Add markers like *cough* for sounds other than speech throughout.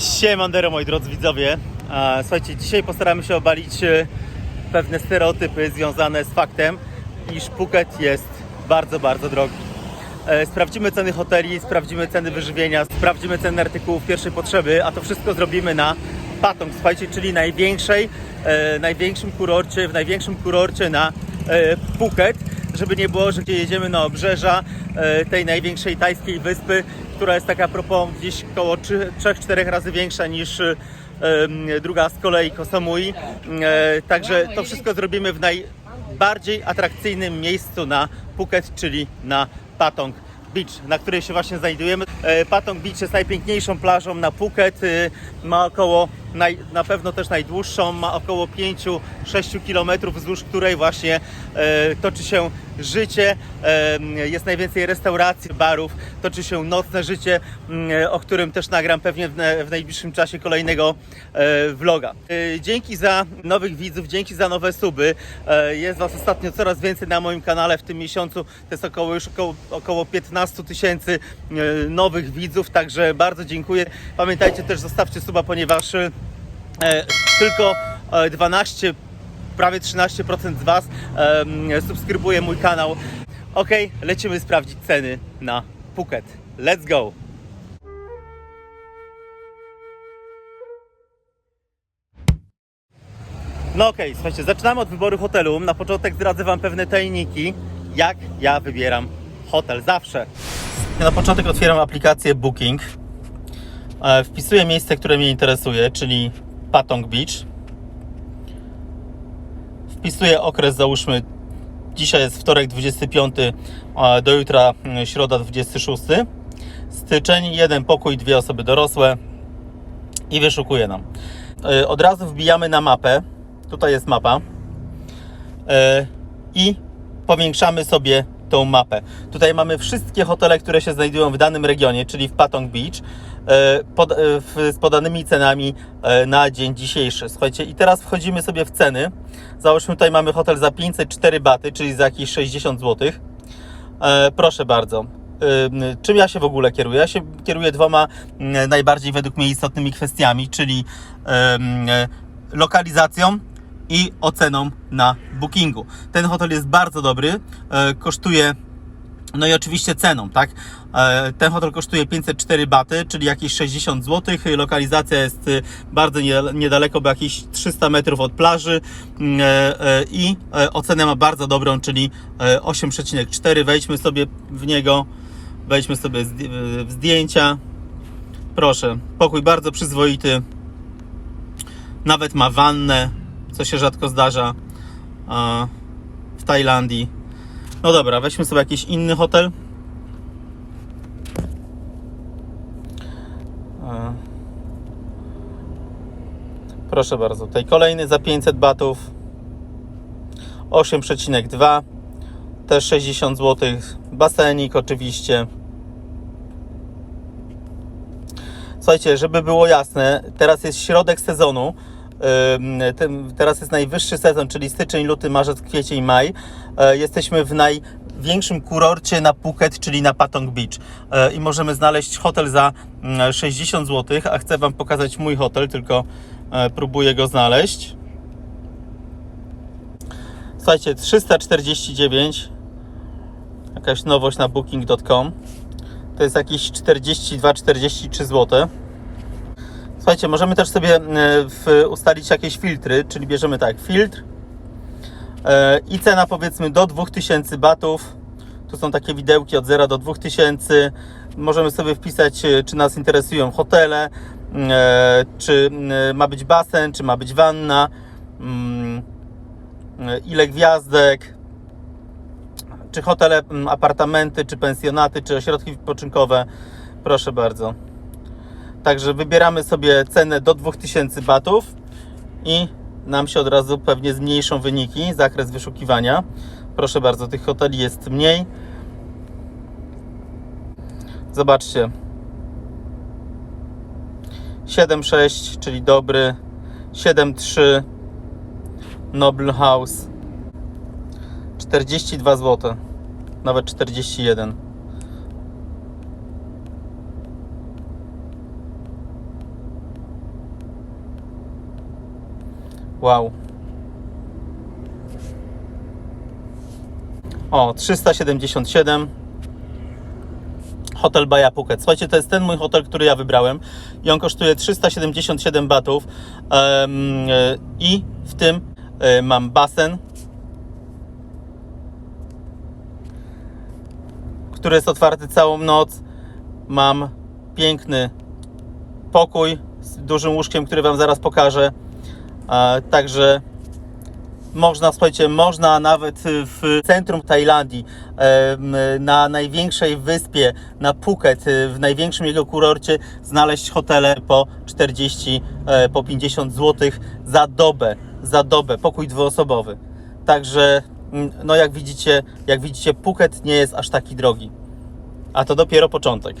Siemandero moi drodzy widzowie. Słuchajcie, dzisiaj postaramy się obalić e, pewne stereotypy związane z faktem, iż Phuket jest bardzo, bardzo drogi. E, Sprawdzimy ceny hoteli, sprawdzimy ceny wyżywienia, sprawdzimy ceny artykułów pierwszej potrzeby, a to wszystko zrobimy na Patong, słuchajcie, czyli największej, e, największym kurorcie, w największym kurorcie na Phuket, żeby nie było, że jedziemy na obrzeża tej największej tajskiej wyspy, która jest taka propos gdzieś około 3-4 razy większa niż em, druga z kolei Koh Samui. E, Także to wszystko zrobimy w najbardziej atrakcyjnym miejscu na Phuket, czyli na Patong Beach, na której się właśnie znajdujemy. E, Patong Beach jest najpiękniejszą plażą na Phuket. Ma około, naj, na pewno też najdłuższą, ma około 5-6 km, wzdłuż której właśnie e, toczy się życie. E, Jest najwięcej restauracji, barów, toczy się nocne życie, m, o którym też nagram pewnie w, w najbliższym czasie kolejnego e, vloga. E, Dzięki za nowych widzów, dzięki za nowe suby. E, Jest Was ostatnio coraz więcej na moim kanale. W tym miesiącu to jest około już około, około 15 tysięcy e, nowych widzów, także bardzo dziękuję. Pamiętajcie też, zostawcie suba, ponieważ e, e, tylko e, 12 prawie 13% z Was subskrybuje mój kanał. Ok, lecimy sprawdzić ceny na Phuket. Let's go! No okej, słuchajcie, zaczynamy od wyboru hotelu. Na początek zdradzę Wam pewne tajniki, jak ja wybieram hotel. Zawsze. Na początek otwieram aplikację Booking. E, Wpisuję miejsce, które mnie interesuje, czyli Patong Beach. Wpisuję okres, załóżmy, dzisiaj jest wtorek 25, a do jutra mm, środa 26. Styczeń, jeden pokój, dwie osoby dorosłe i wyszukuje nam. E, Od razu wbijamy na mapę. Tutaj jest mapa. E, I powiększamy sobie tą mapę. Tutaj mamy wszystkie hotele, które się znajdują w danym regionie, czyli w Patong Beach, pod, e, z podanymi cenami e, na dzień dzisiejszy. Słuchajcie, i teraz wchodzimy sobie w ceny. Załóżmy, tutaj mamy hotel za 504 baty, czyli za jakieś 60 zł. E, proszę bardzo. Ym, Czym ja się w ogóle kieruję? Ja się kieruję dwoma mm, najbardziej według mnie istotnymi kwestiami, czyli e, lokalizacją i oceną na bookingu. Ten hotel jest bardzo dobry, e, kosztuje no i oczywiście ceną, tak? E, Ten hotel kosztuje 504 baty, czyli jakieś 60 zł. Lokalizacja jest y, bardzo nie- niedaleko, bo jakieś 300 metrów od plaży Mm, e, e, i ocenę ma bardzo dobrą, czyli e, 8,4. Wejdźmy sobie w niego, wejdźmy sobie w zdjęcia. Proszę, pokój bardzo przyzwoity. Nawet ma wannę, co się rzadko zdarza w Tajlandii. No dobra, weźmy sobie jakiś inny hotel. E, Proszę bardzo, tutaj kolejny za 500 batów. 8,2 też 60 zł. Basenik oczywiście. Słuchajcie, żeby było jasne, teraz jest środek sezonu. Teraz jest najwyższy sezon, czyli styczeń, luty, marzec, kwiecień, maj. E, Jesteśmy w największym kurorcie na Phuket, czyli na Patong Beach. E, I możemy znaleźć hotel za mm, 60 zł, a chcę Wam pokazać mój hotel, tylko e, próbuję go znaleźć. Słuchajcie, 349. Jakaś nowość na booking.com. To jest jakieś 42-43 zł. Słuchajcie, możemy też sobie e, w, ustalić jakieś filtry, czyli bierzemy tak, filtr e, i cena powiedzmy do 2000 batów. Tu są takie widełki od 0 do 2000. Możemy sobie wpisać, e, czy nas interesują hotele, czy ma być basen, czy ma być wanna, mm, ile gwiazdek, czy hotele, apartamenty, czy pensjonaty, czy ośrodki wypoczynkowe. Proszę bardzo. Także wybieramy sobie cenę do 2000 batów i nam się od razu pewnie zmniejszą wyniki, zakres wyszukiwania. Proszę bardzo, tych hoteli jest mniej. Zobaczcie. 7,6, czyli dobry. 7,3 Noble House. 42 zł. Nawet 41. Wow. O, 377. Hotel Baja Phuket. Słuchajcie, to jest ten mój hotel, który ja wybrałem i on kosztuje 377 batów e, i w tym e, mam basen, który jest otwarty całą noc. Mam piękny pokój z dużym łóżkiem, który Wam zaraz pokażę. Także można, słuchajcie, można nawet w centrum Tajlandii, na największej wyspie, na Phuket, w największym jego kurorcie, znaleźć hotele po 40, e, po 50 zł za dobę, za dobę, pokój dwuosobowy. Także, mm, no jak widzicie, jak widzicie, Phuket nie jest aż taki drogi. A to dopiero początek.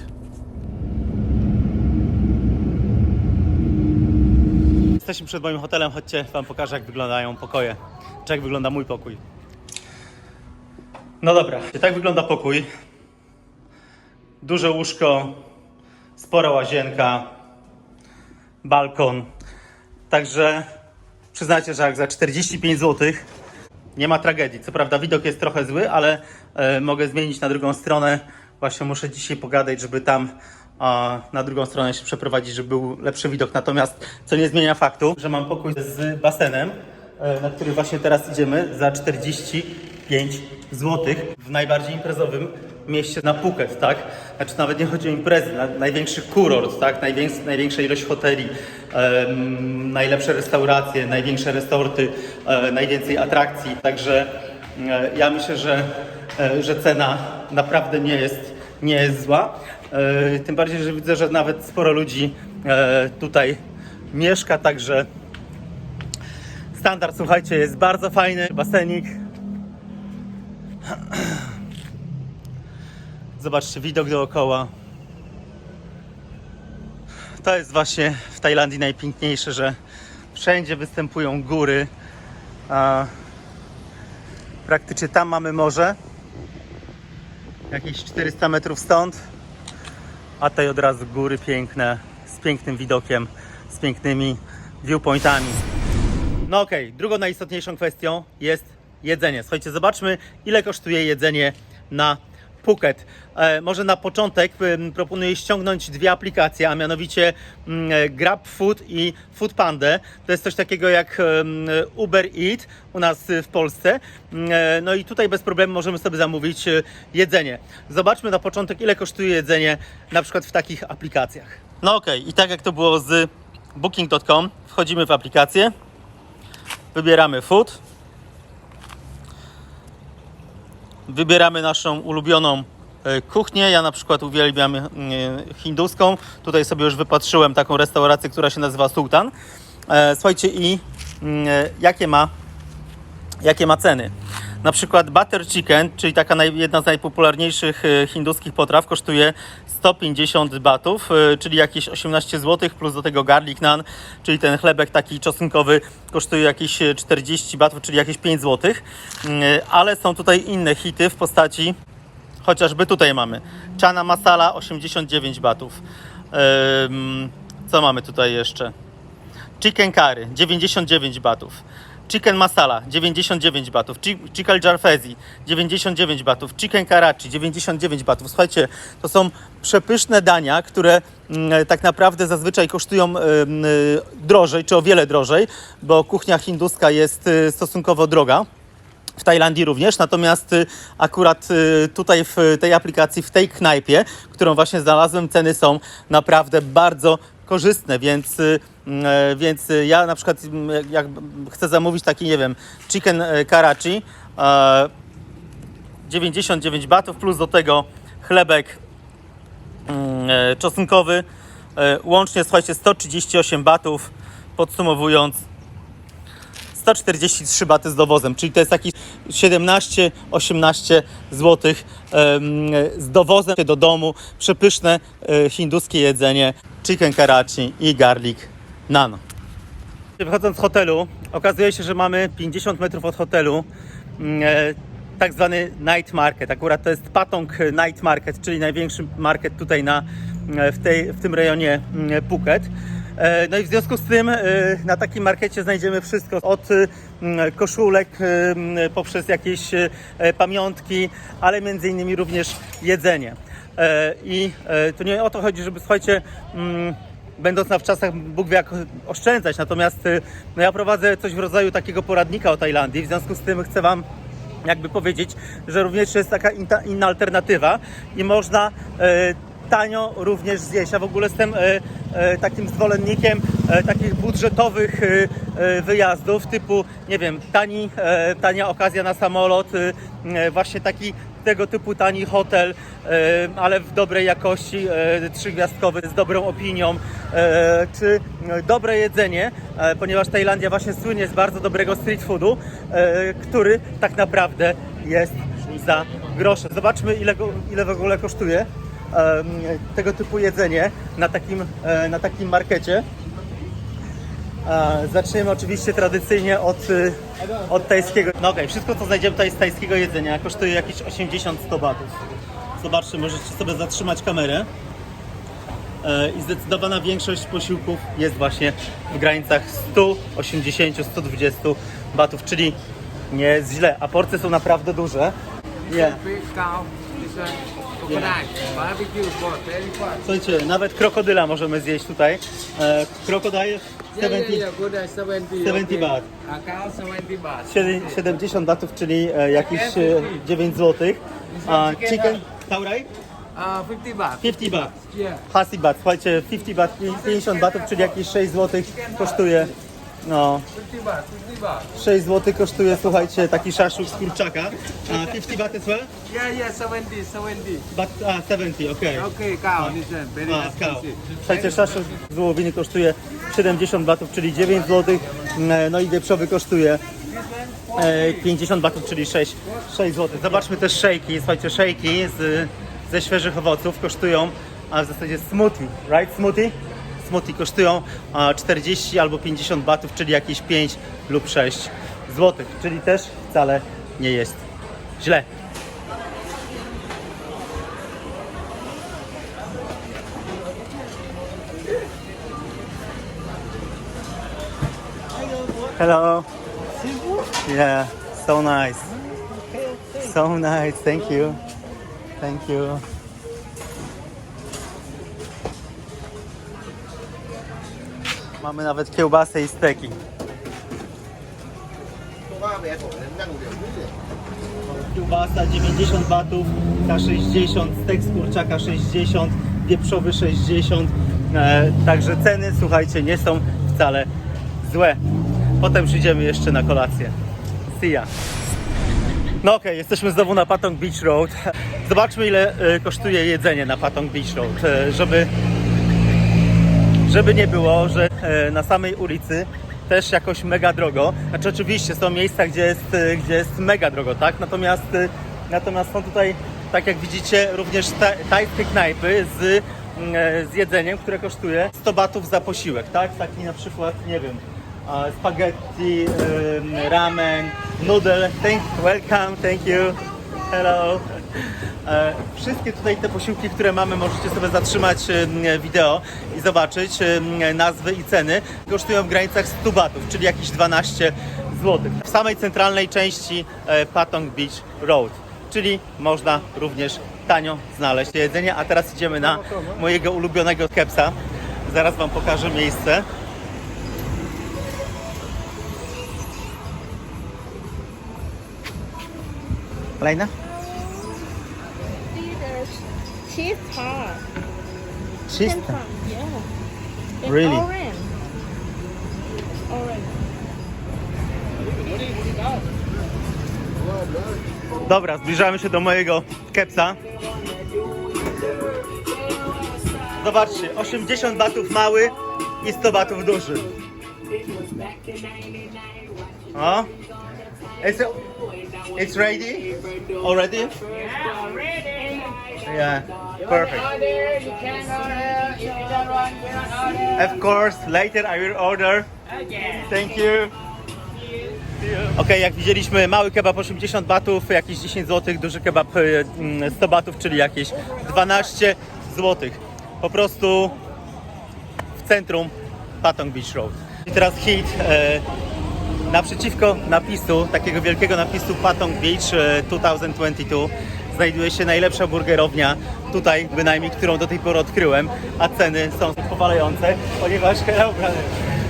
Jesteśmy przed moim hotelem, chodźcie, Wam pokażę jak wyglądają pokoje. Czy jak wygląda mój pokój. No dobra, tak wygląda pokój. Duże łóżko, spora łazienka, balkon. Także przyznajcie, że jak za 45 zł nie ma tragedii. Co prawda widok jest trochę zły, ale e, mogę zmienić na drugą stronę. Właśnie muszę dzisiaj pogadać, żeby tam a, na drugą stronę się przeprowadzić, żeby był lepszy widok. Natomiast co nie zmienia faktu, że mam pokój z basenem, e, na który właśnie teraz idziemy za 45 zł w najbardziej imprezowym mieście na Phuket, tak? Znaczy nawet nie chodzi o imprezy, na, największy kurort, tak? Najwięks, największa ilość hoteli, najlepsze restauracje, największe resorty, e, najwięcej atrakcji. Także e, ja myślę, że, że cena naprawdę nie jest, nie jest zła. E, tym bardziej, że widzę, że nawet sporo ludzi e, tutaj mieszka, także standard, słuchajcie, jest bardzo fajny. Basenik. Zobaczcie, widok dookoła. To jest właśnie w Tajlandii najpiękniejsze, że wszędzie występują góry. A praktycznie tam mamy morze. Jakieś 400 metrów stąd. A tutaj od razu góry piękne, z pięknym widokiem, z pięknymi viewpointami. No okej, drugą najistotniejszą kwestią jest jedzenie. Słuchajcie, zobaczmy ile kosztuje jedzenie na Phuket. E, może na początek proponuję ściągnąć dwie aplikacje, a mianowicie mm, e, Grab Food i Food Panda. To jest coś takiego jak Uber Eat u nas y, w Polsce. Mm, e, No i tutaj bez problemu możemy sobie zamówić e, jedzenie. Zobaczmy na początek ile kosztuje jedzenie na przykład w takich aplikacjach. No okej, i tak jak to było z booking.com, wchodzimy w aplikację, wybieramy food, wybieramy naszą ulubioną e, kuchnię. Ja na przykład uwielbiam e, hinduską. Tutaj sobie już wypatrzyłem taką restaurację, która się nazywa Sultan. E, Słuchajcie, i mm, jakie ma, jakie ma ceny? Na przykład butter chicken, czyli taka jedna z najpopularniejszych hinduskich potraw, kosztuje 150 batów, e, czyli jakieś 18 zł, plus do tego garlic naan, czyli ten chlebek taki czosnkowy, kosztuje jakieś e, 40 batów, czyli jakieś 5 zł. E, Ale są tutaj inne hity w postaci chociażby tutaj mamy czana masala 89 batów. Co mamy tutaj jeszcze? Chicken curry 99 batów. Chicken masala 99 batów. Chi- Chicken jarfezi 99 batów. Chicken karachi 99 batów. Słuchajcie, to są przepyszne dania, które mm, tak naprawdę zazwyczaj kosztują ym, y, drożej, czy o wiele drożej, bo kuchnia hinduska jest stosunkowo droga w Tajlandii również, natomiast y, akurat y, tutaj w tej aplikacji, w tej knajpie, którą właśnie znalazłem, ceny są naprawdę bardzo korzystne, więc, y, e, więc ja na przykład jak chcę zamówić taki, nie wiem, chicken e, karachi, e, 99 batów plus do tego chlebek mm, e, czosnkowy, e, łącznie słuchajcie 138 batów, podsumowując 143 baty z dowozem, czyli to jest taki 17-18 zł z dowozem do domu. Przepyszne e, hinduskie jedzenie, chicken karachi i garlic naan. Wychodząc z hotelu, okazuje się, że mamy 50 metrów od hotelu mm, e, tak zwany night market. Akurat to jest Patong Night Market, czyli największy market tutaj na, e, w, tej, w tym rejonie mm, Phuket. E, No i w związku z tym e, na takim markecie znajdziemy wszystko od mm, koszulek mm, poprzez jakieś e, pamiątki, ale między innymi również jedzenie. I to nie o to chodzi, żeby słuchajcie, będąc na wczasach Bóg wie jak oszczędzać, natomiast no ja prowadzę coś w rodzaju takiego poradnika o Tajlandii, w związku z tym chcę Wam jakby powiedzieć, że również jest taka inna alternatywa i można tanio również zjeść. Ja w ogóle jestem takim zwolennikiem e, takich budżetowych e, e, wyjazdów typu, nie wiem, tani, e, tania okazja na samolot, e, e, właśnie taki tego typu tani hotel, e, ale w dobrej jakości, e, trzygwiazdkowy, z dobrą opinią, e, czy e, dobre jedzenie, e, ponieważ Tajlandia właśnie słynie z bardzo dobrego street foodu, e, który tak naprawdę jest za grosze. Zobaczmy ile, ile w ogóle kosztuje tego typu jedzenie na takim, e, na takim markecie. E, Zaczniemy oczywiście tradycyjnie od, y, od tajskiego. No okej, wszystko co znajdziemy tutaj z tajskiego jedzenia kosztuje jakieś 80-100 batów. Zobaczcie, możecie sobie zatrzymać kamerę. E, I zdecydowana większość posiłków jest właśnie w granicach 180-120 batów, czyli nie jest źle, a porcje są naprawdę duże. Nie. Fish cow, this one coconut, barbecue for 35. Słuchajcie, nawet krokodyla możemy zjeść tutaj. E, krokodyl Yeah, yeah, 70, yeah, good at 70. 70 okay. baht. A cow 70 baht. siedem- 70 batów, czyli e, jakieś e, 9 zł. A chicken, taurai? Uh, 50 baht. 50 bat. Yeah. Hasi bat, słuchajcie, 50 bat, 50 batów, czyli jakieś 6 zł kosztuje. No, 50 baht, 50 baht. 6 zł kosztuje, słuchajcie, taki szaszuk z kurczaka. A 50 bat as well? Yeah, yeah, 70, 70. But, a, 70, okej. Okay, cow, this one, very A, cow. expensive. Słuchajcie, szaszuk z wołowiny kosztuje 70 batów, czyli 9 zł. No i wieprzowy kosztuje e, 50 batów, czyli 6, 6 zł. Zobaczmy też szejki. Słuchajcie, szejki z, ze świeżych owoców kosztują, a w zasadzie smoothie, right? Smoothie? Smoothie kosztują a, 40 albo 50 batów, czyli jakieś 5 lub 6 zł, czyli też wcale nie jest źle. Hello. Yeah, so nice. So nice. Thank you. Thank you. Mamy nawet kiełbasę i steki. Kiełbasa 90 batów, K60, stek z kurczaka 60, wieprzowy 60. E, także ceny, słuchajcie, nie są wcale złe. Potem przyjdziemy jeszcze na kolację. See ya. No okej, jesteśmy znowu na Patong Beach Road. Zobaczmy ile e, kosztuje jedzenie na Patong Beach Road, e, żeby, żeby nie było, że e, na samej ulicy też jakoś mega drogo. Znaczy oczywiście są miejsca, gdzie jest, e, gdzie jest mega drogo, tak? Natomiast, e, natomiast są tutaj, tak jak widzicie, również ta, tajskie knajpy z, mm, z jedzeniem, które kosztuje 100 batów za posiłek, tak? Taki na przykład, nie wiem, spaghetti, ramen, noodle. Thank, welcome, thank you. Hello. E, Wszystkie tutaj te posiłki, które mamy, możecie sobie zatrzymać em, wideo i zobaczyć em, nazwy i ceny. Kosztują w granicach 100 batów, czyli jakieś 12 zł. W samej centralnej części e, Patong Beach Road, czyli można również tanio znaleźć jedzenie. A teraz idziemy na mojego ulubionego kepsa. Zaraz Wam pokażę miejsce. Lejna? See, there's cheese tart. Cheese tart. from- Yeah. It's Really? Orange. Orange. Dobra, zbliżamy się do mojego kepsa. Zobaczcie, 80 batów mały i 100 batów duży. O. It's, it's ready? Already? Yeah, perfect. Don't order. Of course, later I will order. Thank you. Ok, jak widzieliśmy, mały kebab 80 batów, jakieś 10 zł, duży kebab y, mm, 100 batów, czyli jakieś 12 zł. po prostu w centrum Patong Beach Road. I teraz hit e, naprzeciwko napisu, takiego wielkiego napisu Patong Beach e, 2022 znajduje się najlepsza burgerownia tutaj bynajmniej, którą do tej pory odkryłem, a ceny są powalające, ponieważ hello, brother,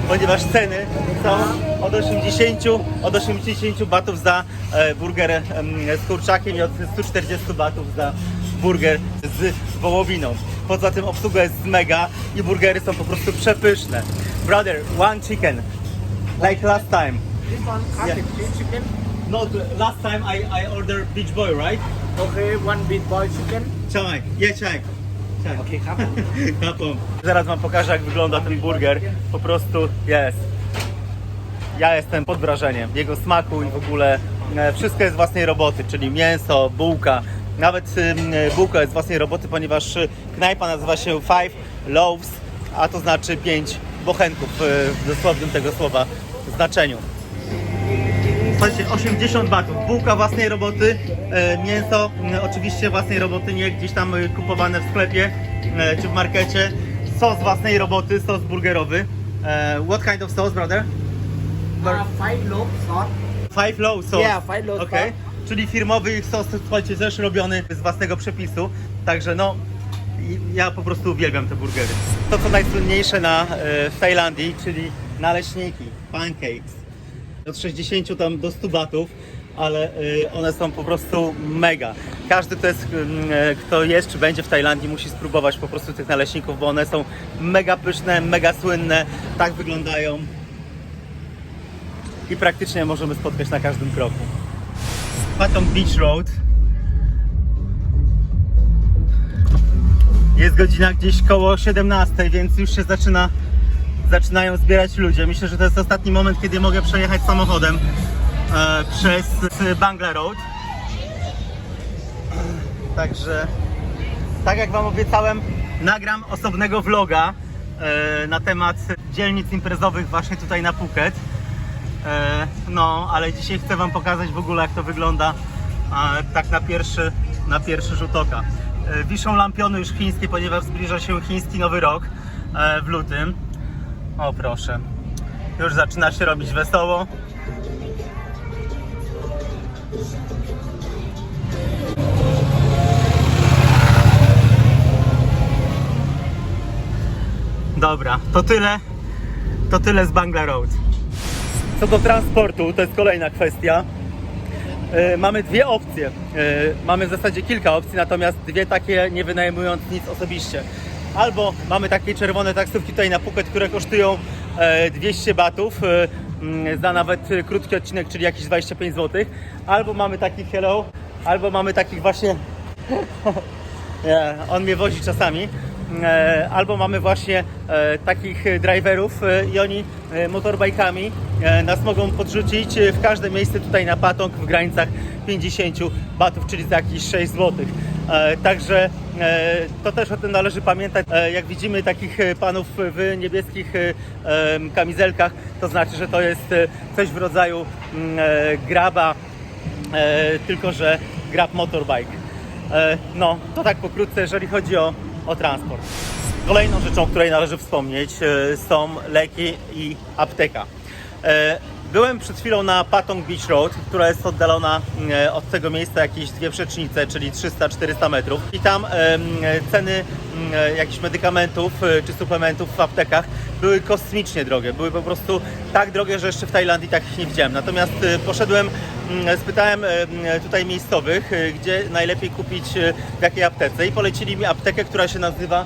ponieważ ceny są od 80, od 80 batów za e, burger z kurczakiem i od 140 batów za burger z wołowiną. Poza tym obsługa jest mega i burgery są po prostu przepyszne. Brother, one chicken, like last time. This one yeah. chicken. No, the last time I, I ordered Beach Boy, right? Okay, one big boy chicken. Czaj, je czaj. czaj. Okay,ครับ Kapą. Zaraz wam pokażę jak wygląda ten burger. Po prostu jest. Ja jestem pod wrażeniem jego smaku i w ogóle e, wszystko jest z własnej roboty, czyli mięso, bułka. Nawet ym, bułka jest z własnej roboty, ponieważ y, knajpa nazywa się Five Loaves, a to znaczy pięć bochenków y, w dosłownym tego słowa znaczeniu. Słuchajcie, 80 batów, bułka własnej roboty, e, mięso oczywiście własnej roboty, nie gdzieś tam e, kupowane w sklepie e, czy w markecie, sos własnej roboty, sos burgerowy. What kind of sauce, brother? Uh, five loaf sauce. Five low sauce. Yeah, five low Okej. sauce. Czyli firmowy sos, słuchajcie, też robiony z własnego przepisu. Także no, ja po prostu uwielbiam te burgery. To co najsłynniejsze na, w Tajlandii, czyli naleśniki, pancakes. Od 60 tam do 100 batów, ale e, one są po prostu mega. Każdy, kto, jest, e, kto jest czy będzie w Tajlandii, musi spróbować po prostu tych naleśników, bo one są mega pyszne, mega słynne, tak wyglądają i praktycznie możemy spotkać na każdym kroku. Patong Beach Road. Jest godzina gdzieś koło 17, więc już się zaczyna, zaczynają zbierać ludzie. Myślę, że to jest ostatni moment, kiedy mogę przejechać samochodem e, przez Bangla Road. Także, tak jak Wam obiecałem, nagram osobnego vloga e, na temat dzielnic imprezowych właśnie tutaj na Phuket. E, No, ale dzisiaj chcę Wam pokazać w ogóle jak to wygląda tak na pierwszy, na pierwszy rzut oka. E, Wiszą lampiony już chińskie, ponieważ zbliża się chiński nowy rok e, w lutym. O proszę, już zaczyna się robić wesoło. Dobra, to tyle. To tyle z Bangla Road. Co do transportu, to jest kolejna kwestia. E, Mamy dwie opcje. E, Mamy w zasadzie kilka opcji, natomiast dwie takie nie wynajmując nic osobiście. Albo mamy takie czerwone taksówki tutaj na Phuket, które kosztują e, 200 batów e, mm, za nawet e, krótki odcinek, czyli jakieś 25 zł. Albo mamy takich hello, albo mamy takich właśnie *laughs* nie, on mnie wozi czasami. E, Albo mamy właśnie e, takich e, driverów e, i oni e, motorbajkami e, nas mogą podrzucić e, w każde miejsce tutaj na Patong w granicach 50 batów, czyli za jakieś 6 zł. Także e, to też o tym należy pamiętać. E, Jak widzimy takich e, panów w niebieskich e, kamizelkach, to znaczy, że to jest e, coś w rodzaju mm, e, graba, e, tylko że grab motorbike. E, No, to tak pokrótce, jeżeli chodzi o, o transport. Kolejną rzeczą, o której należy wspomnieć, e, są leki i apteka. Byłem przed chwilą na Patong Beach Road, która jest oddalona e, od tego miejsca jakieś dwie przecznice, czyli 300-400 metrów. I tam ceny mm, jakichś medykamentów e, czy suplementów w aptekach były kosmicznie drogie. Były po prostu tak drogie, że jeszcze w Tajlandii takich nie widziałem. Natomiast e, poszedłem, mm, spytałem e, tutaj miejscowych, gdzie najlepiej kupić w jakiej aptece i polecili mi aptekę, która się nazywa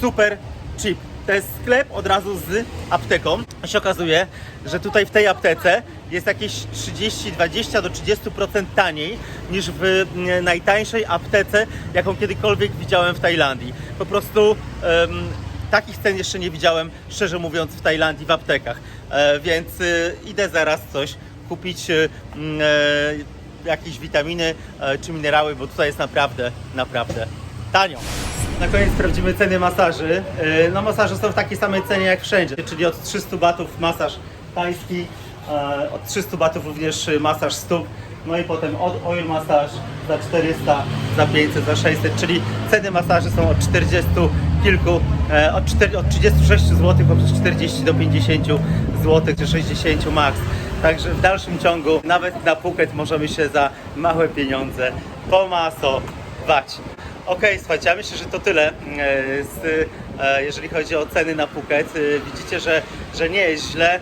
Super Cheap. To jest sklep od razu z apteką. I się okazuje, że tutaj w tej aptece jest jakieś 30, 20 do 30% taniej niż w najtańszej aptece, jaką kiedykolwiek widziałem w Tajlandii. Po prostu em, takich cen jeszcze nie widziałem, szczerze mówiąc, w Tajlandii w aptekach. E, więc y, idę zaraz coś kupić, y, e, jakieś witaminy e, czy minerały, bo tutaj jest naprawdę, naprawdę tanio. Na koniec sprawdzimy ceny masaży. Yy, No masaże są w takiej samej cenie jak wszędzie, czyli od 300 batów masaż tajski, e, od 300 batów również masaż stóp, no i potem od oil masaż za 400, za 500, za 600, czyli ceny masaży są od 40 kilku, e, od, 4, od 36 zł poprzez 40 do 50 zł czy 60 max. Także w dalszym ciągu nawet na Phuket możemy się za małe pieniądze pomasować. Okej, słuchajcie, ja myślę, że to tyle, e, z, e, jeżeli chodzi o ceny na Phuket. E, Widzicie, że, że nie jest źle,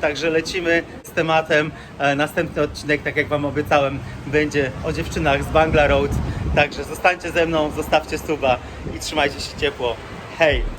także lecimy z tematem. Następny odcinek, tak jak Wam obiecałem, będzie o dziewczynach z Bangla Road. Także zostańcie ze mną, zostawcie suba i trzymajcie się ciepło. Hej!